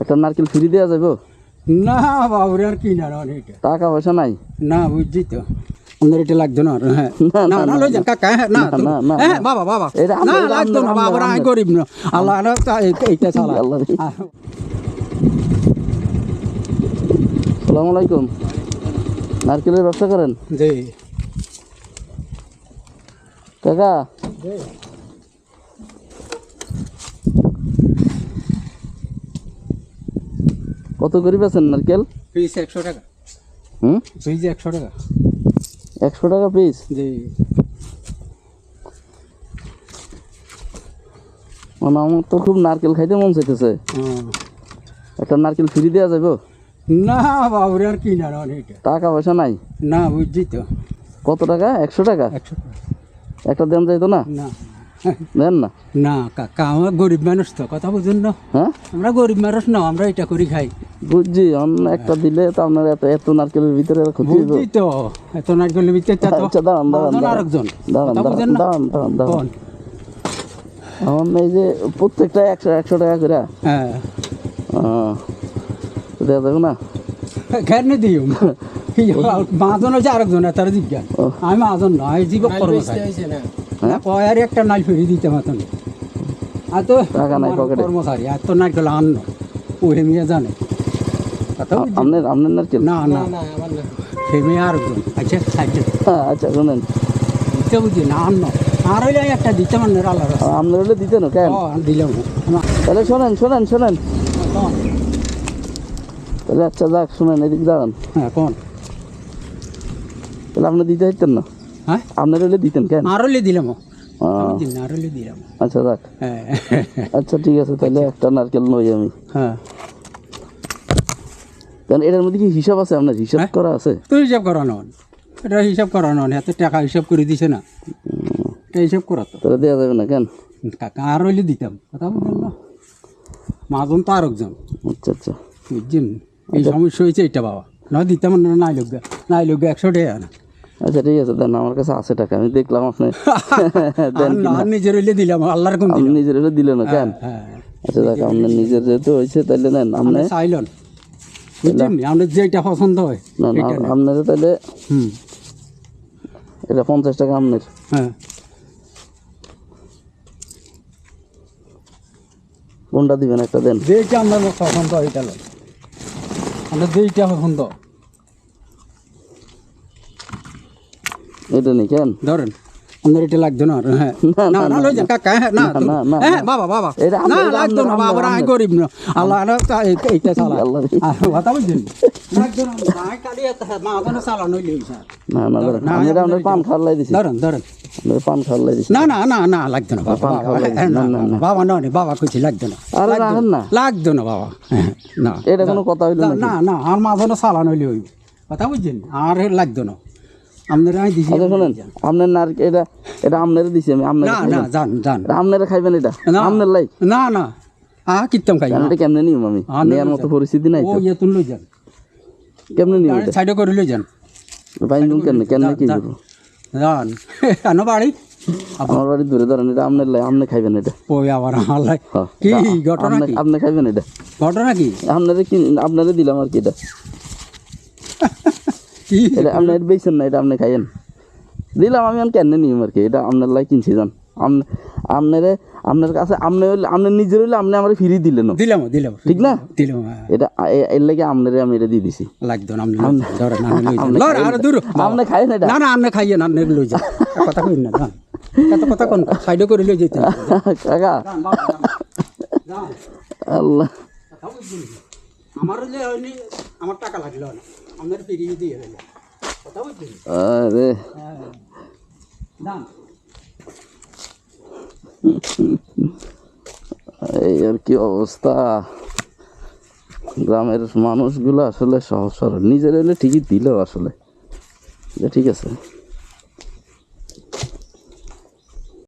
একটা নারকেল ফ্রি দেওয়া যাব না বাবুরে আর কি না টাকা পয়সা নাই? না বুঝছি তো। আমাদের এটা লাগতো না আর, হ্যাঁ। না, না না, না না, লই যান কাকা হ্যাঁ না না, তুমি- না, না, হ্যাঁ বাবা বাবা। না লাগতো না বাবা আমাদের। গরিব না। আল্লাহ না এইটা চালা। আল্লাহ রে। আর, সালাম আলাইকুম। নারকেলের ব্যবসা করেন? জি। কাকা? জি। কত করে বেছেন নারকেল? পিস একশো টাকা। হুম? পিস একশো টাকা। একশো টাকা পিস জি। মানে আমার তো খুব নারকেল খাইতে মন চাইতেছে। হুম। একটা নারকেল ফ্রি দেওয়া যাব না বাবুরে আর কি না টাকা পয়সা নাই? না বুঝছি তো। কত টাকা? একশো টাকা? একশো টাকা। একটা দেন যাইতো না? না। দেন না? না কাকা আমরা গরিব মানুষ তো কথা বুঝুন না। হ্যাঁ? আমরা গরিব মানুষ না আমরা এটা করি খাই। বুঝছি অন্য একটা দিলে তো আপনার এত এত নার্কেলের ভিতরে ক্ষতি হইব। বুঝছি তো এত নারকেলের ভিতরে তো আচ্ছা দাঁড়ান দাঁড়ান আরেকজন। দাঁড়ান দাঁড়ান দাঁড়ান দাঁড়ান দাঁড়ান। আমার এই যে প্রত্যেকটা একশো একশো টাকা করে। হ্যাঁ। আহ, দেওয়া যাবে না। ঘেরনে দিও? মাজন হচ্ছে আরেকজন তার। আমি মাজন নয় জীবক কর্মচারী। আর একটা ফেরি দিতে মতন আর তো টাকা নাই পকেটে। কর্মচারী আর তো নারকেল আন্ন। ওহে মিয়া জানে? আপনার আপনার নারকেল না না। সে মেয়ে আরেকজন আচ্ছা আচ্ছা হ্যাঁ, আচ্ছা শোনেন। দিতে বুঝি না আন্ন। আর হইলে একটা দিতে মানে আল্লাহ আপনার দিতেন কেন? দিলাম না। তাহলে শোনেন শোনেন শোনেন। তাহলে আচ্ছা যাক শোনেন এদিক দাঁড়ান। হ্যাঁ কোন? তাহলে আপনি দিতে হইতেন না? হ্যাঁ? আপনার হলে দিতেন কেন? আরলে দিলাম। আহ, আরলে দিলাম। আচ্ছা হ্যাঁ। আচ্ছা ঠিক আছে তাহলে একটা নারকেল নই আমি। হ্যাঁ। কারণ এটার মধ্যে কি হিসাব আছে? আপনার হিসাব হ্যাঁ? করা আছে? তো হিসাব এটা এত টাকা হিসাব করে দিছে না। এটা হিসাব করা তো। তাহলে দেওয়া যাবে না কেন? আর হইলে দিতাম। কথা না। মাজন তো আরেকজন। আচ্ছা আচ্ছা। বুঝছেন? এই সমস্যা হয়েছে এটা বাবা। না দিতাম না নাই লোক নাই লোক একশো টাকা না। আচ্ছা ঠিক আছে দেন আমার কাছে আছে টাকা আমি দেখলাম আপনি দেন নিজের হইলে দিলাম আল্লাহর কোন আপনি নিজের হলে দিলেন না কেন? হ্যাঁ। আচ্ছা দেখ আপনার নিজের যেহেতু হয়েছে তাহলে নেন আপনি চাইলেন আপনার যেটা পছন্দ হয় না না আপনার তাহলে হুম। এটা পঞ্চাশ টাকা আপনার। হ্যাঁ। কোনটা দিবেন একটা দেন। যেটা আপনার পছন্দ হয় এটা লয় আপনার যেটা পছন্দ। এটা নেই কেন ধরেন আপনার এটা লাগতো না আর, হ্যাঁ না, না লই যান কাকা হ্যাঁ না হ্যাঁ বাবা বাবা না লাগতো না বাবা আমি আমরা- গরিব না আল্লাহ না এইটা চালা আল্লাহ কথা বুঝছেন লাগতো না বাবা। হ্যাঁ, না, না, না, না, না। বাবা না না, বাবা কইছি লাগতো না আরে লাগতো রাখেন না। লাগতো না বাবা হ্যাঁ, না এটা কোনো কথা হইল না না না আর মা ওখানে চালানো হইলে হইব কথা বুঝছেন আর লাগতো না আপনারা দিছি আচ্ছা শোনেন আপনার নার এটা এটা আপনারে দিছি আমি আপনার না না যান যান। আপনারা খাইবেন এটা? না। আপনার লাই না না। আ কিত্তম খাই। এটা কেমনে নিয়ম আমি? মতো পরিস্থিতি নাই ও ইয়ে তুল লই যান। কেমনে নিয়ম এটা? সাইডে করে লই যান। বাইন কেমনে কেমনে কি যান। করব? আনো বাড়ি। আমার বাড়ি ধরে ধরেন এটা আপনার লাই আপনি খাইবেন এটা। ওই আবার আমার লাই হ্যাঁ। কি ঘটনা কি? আপনি খাইবেন এটা। ঘটনা কি? আপনারে কি আপনারে দিলাম আর কি এটা। কি? এটা আপনি এটা না এটা আপনি খাইয়েন। দিলাম আমি আমি কেন নিয়ম আর কি? এটা আপনার লাই কিনছি যান আপনারে আপনার কাছে আপনি হইলে আপনি নিজের হইলে আপনি আমার ফিরি দিলেন। দিলাম দিলাম। ঠিক না? দিলাম হ্যাঁ। এটা এর লাগে আপনারে আমি এটা দিয়ে দিছি। লাগতো না আপনি খাইয়েন। এটা? না না আপনি খাইয়ে না আপনি লই যান। কথা কই না এত কথা কোন সাইডে করে লই যেতে কাকা। আল্লাহ। আমার আমার টাকা লাগল। না আপনার ফিরিয়ে দিয়ে গেল কথা বুঝছেন আরে হ্যাঁ দাম এই আর কি অবস্থা গ্রামের মানুষগুলো আসলে সহজ সরল নিজের হলে ঠিকই দিল আসলে ঠিক আছে